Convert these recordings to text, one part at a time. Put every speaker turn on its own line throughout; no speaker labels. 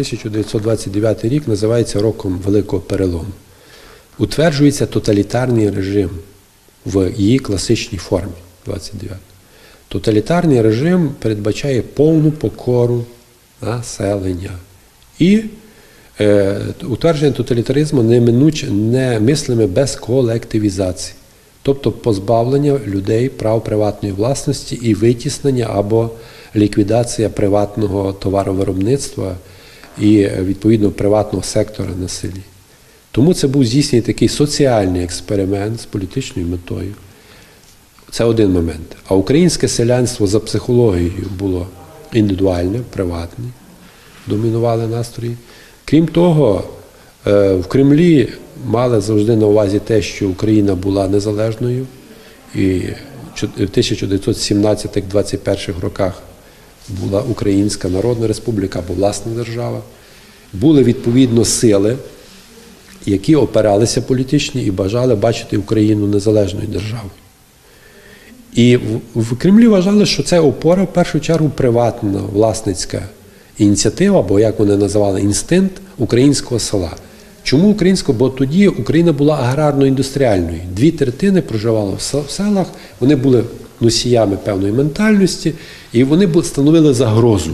1929 рік називається роком Великого Перелому. Утверджується тоталітарний режим в її класичній формі 29. Тоталітарний режим передбачає повну покору населення. І е, утвердження тоталітаризму неминуч, немислиме без колективізації, тобто позбавлення людей прав приватної власності і витіснення або ліквідація приватного товаровиробництва і е, відповідно приватного сектора на селі. Тому це був здійснений такий соціальний експеримент з політичною метою. Це один момент. А українське селянство за психологією було індивідуальне, приватне, домінували настрої. Крім того, е, в Кремлі мали завжди на увазі те, що Україна була незалежною, і в 1917-21 роках була Українська Народна Республіка або власна держава. Були відповідно сили, які опиралися політичні і бажали бачити Україну незалежною державою. І в, Кремлі вважали, що це опора в першу чергу приватна власницька ініціатива, або як вони називали інстинкт українського села. Чому українського? Бо тоді Україна була аграрно-індустріальною. Дві третини проживало в селах, вони були носіями певної ментальності, і вони становили загрозу.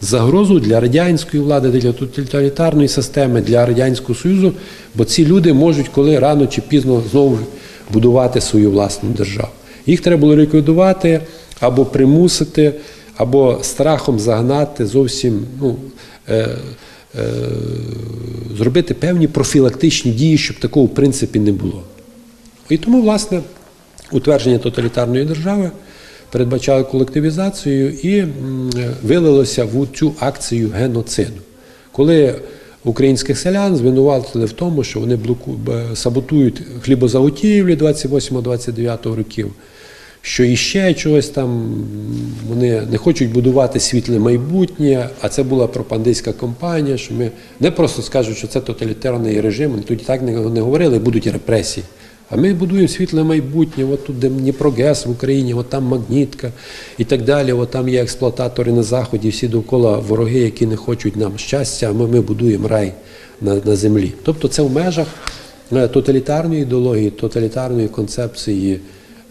Загрозу для радянської влади, для тоталітарної системи, для Радянського Союзу, бо ці люди можуть коли рано чи пізно знову будувати свою власну державу. Їх треба було ліквідувати або примусити, або страхом загнати зовсім ну, е, е, зробити певні профілактичні дії, щоб такого в принципі не було. І тому, власне, утвердження тоталітарної держави передбачало колективізацію і вилилося в цю акцію геноциду. Коли українських селян звинуватили в тому, що вони саботують хлібозаготівлі 28-29 років, що іще чогось там вони не хочуть будувати світле майбутнє, а це була пропагандистська кампанія, що ми не просто скажуть, що це тоталітарний режим, вони тоді так не говорили, будуть репресії. А ми будуємо світле майбутнє, от тут де Дніпрогес в Україні, от там магнітка і так далі. От там є експлуататори на заході, всі довкола вороги, які не хочуть нам щастя, а ми, ми будуємо рай на, на землі. Тобто це в межах е, тоталітарної ідеології, тоталітарної концепції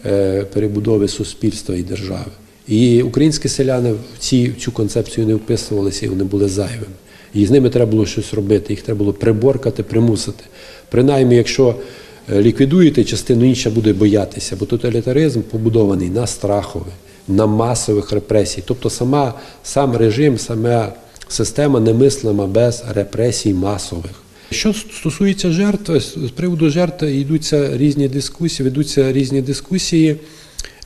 е, перебудови суспільства і держави. І українські селяни в, ці, в цю концепцію не вписувалися і вони були зайвими. І з ними треба було щось робити, їх треба було приборкати, примусити. Принаймні, якщо ліквідуєте, частину інша буде боятися, бо тоталітаризм побудований на страхові, на масових репресій. Тобто сама, сам режим, сама система немислима без репресій масових. Що стосується жертв, з приводу жертв йдуться різні дискусії, ведуться різні дискусії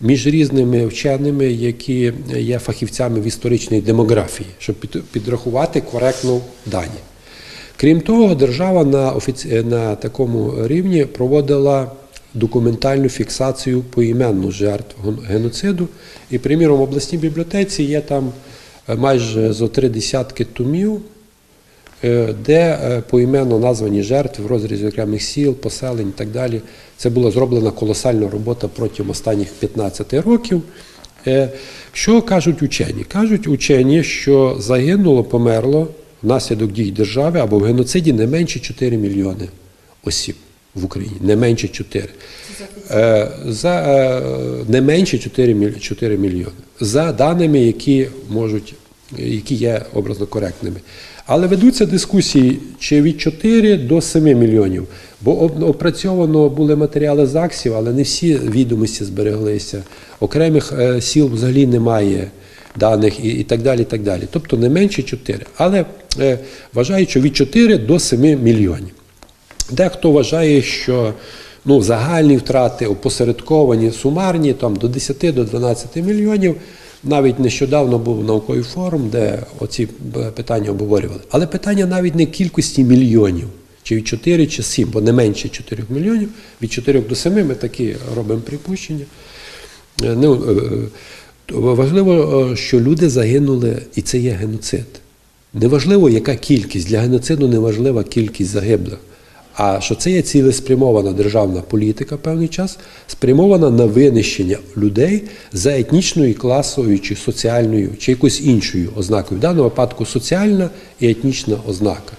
між різними вченими, які є фахівцями в історичній демографії, щоб підрахувати коректно дані. Крім того, держава на офіці... на такому рівні проводила документальну фіксацію поіменну жертв геноциду. І, приміром, в обласній бібліотеці є там е, майже зо три десятки томів, е, де е, поіменно названі жертви в розрізі окремих сіл, поселень і так далі. Це була зроблена колосальна робота протягом останніх 15 років. Що кажуть учені? Кажуть учені, що загинуло, померло внаслідок дій держави або в геноциді не менше 4 мільйони осіб в Україні. Не менше 4. Е, за, е, Не менше 4, 4 мільйони. За даними, які можуть, які є образно коректними. Але ведуться дискусії чи від 4 до 7 мільйонів. Бо опрацьовано були матеріали ЗАГСів, але не всі відомості збереглися. Окремих е, сіл взагалі немає даних і і так далі. і так далі. Тобто не менше 4. Але вважають, що від 4 до 7 мільйонів. Дехто вважає, що ну, загальні втрати опосередковані, сумарні, там до 10 до 12 мільйонів. Навіть нещодавно був науковий форум, де оці е, питання обговорювали. Але питання навіть не кількості мільйонів, чи від 4 чи 7, бо не менше 4 мільйонів, від 4 до 7 ми такі робимо припущення. Е, ну, е, Важливо, е, що люди загинули, і це є геноцид. Неважливо, яка кількість. Для геноциду неважлива кількість загиблих. А що це є цілеспрямована державна політика певний час, спрямована на винищення людей за етнічною, класовою чи соціальною, чи якоюсь іншою ознакою. В даному випадку соціальна і етнічна ознака.